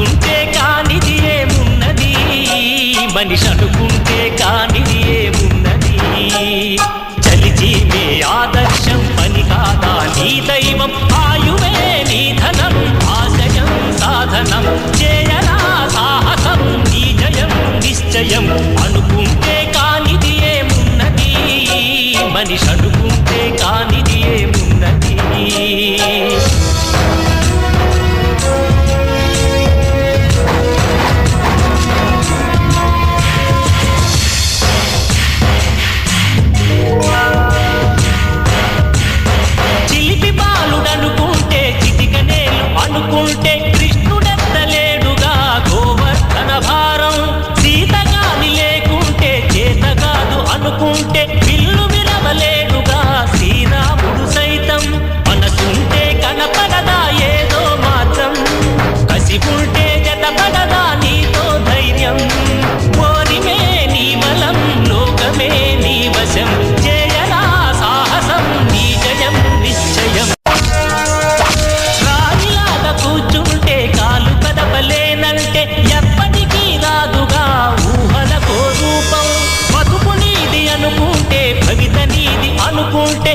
అనుకుంటే కానిది ఏమున్నది? మనిషి అనుకుంటే కానిది ఏమున్నది? చలిజీవే ఆదర్శం పని కాదా? నీ దైవం ఆయువే నీ ధనం ఆశయం సాధనం. చేయరా కసి ఉంటే జతపడదా నీతో ధైర్యం? ఓరిమే నీ బలం లోకమే నీ వశం. చేయరా సాహసం నీ జయం నిశ్చయం. రాణిలాగా కూర్చుంటే కాలు కదపలేనంటే ఎప్పటికీ రాదుగా ఊహలకో రూపం. బతుకు నీది అనుకుంటే భవిత నీది అనుకుంటే